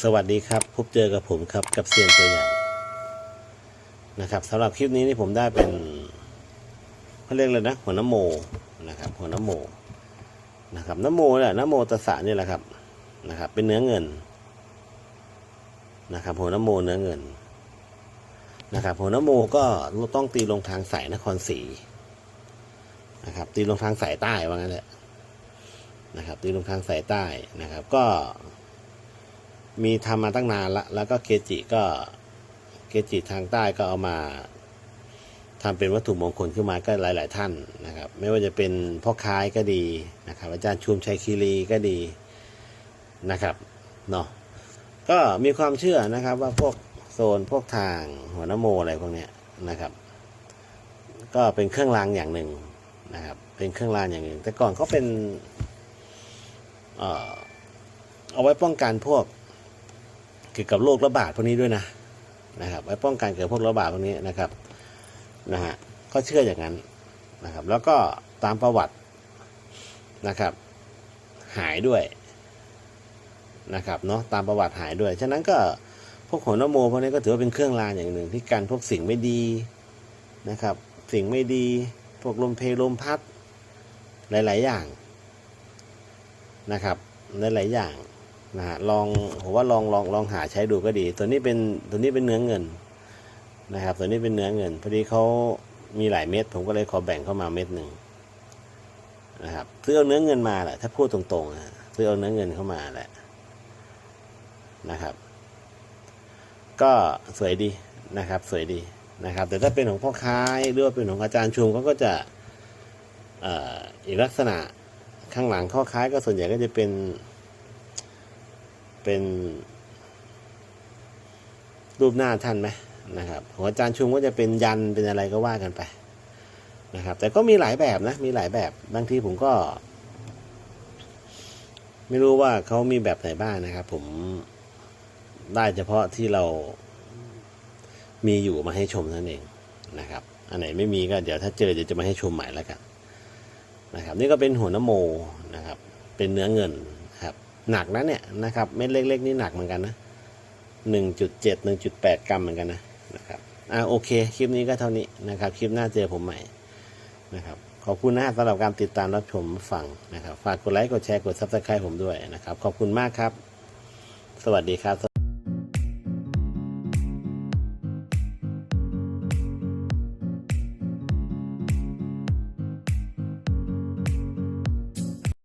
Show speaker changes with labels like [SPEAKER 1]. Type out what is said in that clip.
[SPEAKER 1] สวัสดีครับ พบเจอกับผมครับกับเซียนตัวใหญ่นะครับสำหรับคลิปนี้นี่ผมได้เป็นเขาเรียกเลยนะ หัวน้ำโมนะครับ หัวน้ำโมนะครับน้ำโมเนี่ยน้ำโมตสสะนี่แหละครับนะครับ เป็นเนื้อเงินนะครับหัวน้ำโมเนื้อเงินนะครับหัวน้ำโมก็ต้องตีลงทางสายนครศรีนะครับ ตีลงทางสายใต้ว่างั้นแหละนะครับ ตีลงทางสายใต้นะครับ ก็ มีทำมาตั้งนานละแล้วก็เกจิก็เกจิทางใต้ก็เอามาทำเป็นวัตถุมงคลขึ้นมาก็หลาย ๆ ท่านนะครับ ไม่ว่าจะเป็นพ่อค้ายก็ดีนะครับ อาจารย์ชุมชัยคีรีก็ดีนะครับเนาะก็มีความเชื่อนะครับว่าพวกโซนพวกทางหัวนโมอะไรพวกเนี้ยนะครับ ก็เป็นเครื่องรางอย่างหนึ่งนะครับ เป็นเครื่องรางอย่างหนึ่ง แต่ก่อนเขาเป็น เอ่อเอาไว้ป้องกันพวก เกี่ยวกับโรคระบาดพวกนี้ด้วยนะนะครับไว้ป้องกันเกี่ยวกับพวกระบาดพวกนี้นะครับนะฮะก็เชื่ออย่างนั้นนะครับ แล้วก็ตามประวัตินะครับ หายด้วยนะครับเนาะตามประวัติหายด้วย ฉะนั้นก็พวกของนโมพวกนี้ก็ถือว่าเป็นเครื่องรางอย่างหนึ่ง ที่กันพวกสิ่งไม่ดีนะครับ สิ่งไม่ดี พวกลมเพลลมพัดหลาย ๆ อย่างนะครับหลายๆอย่าง นะฮะลองผมว่าลองลองลองหาใช้ดูก็ดี ตัวนี้เป็นตัวนี้เป็นเนื้อเงินนะครับ ตัวนี้เป็นเนื้อเงินพอดีเขามีหลายเม็ดผมก็เลยขอแบ่งเข้ามาเม็ดหนึ่งนะครับซื้อเอาเนื้อเงินมาแหละถ้าพูดตรงๆนะซื้อเอาเนื้อเงินเข้ามาแหละนะครับ ก็สวยดีนะครับ สวยดีนะครับ แต่ถ้าเป็นของพ่อค้าหรือว่าเป็นของอาจารย์ชุมเขาก็จะอ,อีกลักษณะข้างหลังข้อค้ายก็ส่วนใหญ่ก็จะเป็น เป็นรูปหน้าท่านไหมนะครับของอาจารย์ชุมก็จะเป็นยันเป็นอะไรก็ว่ากันไปนะครับ แต่ก็มีหลายแบบนะ มีหลายแบบบางทีผมก็ ไม่รู้ว่าเขามีแบบไหนบ้างนะครับ ผมได้เฉพาะที่เรามีอยู่มาให้ชมนั่นเองนะครับ อันไหนไม่มีก็เดี๋ยวถ้าเจอเดี๋ยวจะมาให้ชมใหม่แล้วกันนะครับ นี่ก็เป็นหัวนโมนะครับ เป็นเนื้อเงิน หนักนะเนี่ยนะครับเม็ดเล็ก ๆ นี่หนักเหมือนกันนะ1.7-1.8 กรัมเหมือนกันนะนะครับอ่าโอเค คลิปนี้ก็เท่านี้นะครับ คลิปหน้าเจอผมใหม่นะครับขอบคุณนะสำหรับการติดตามรับชมฟังนะครับ ฝากกดไลค์กดแชร์กดซับสไครต์ผมด้วยนะครับ ขอบคุณมากครับ สวัสดีครับ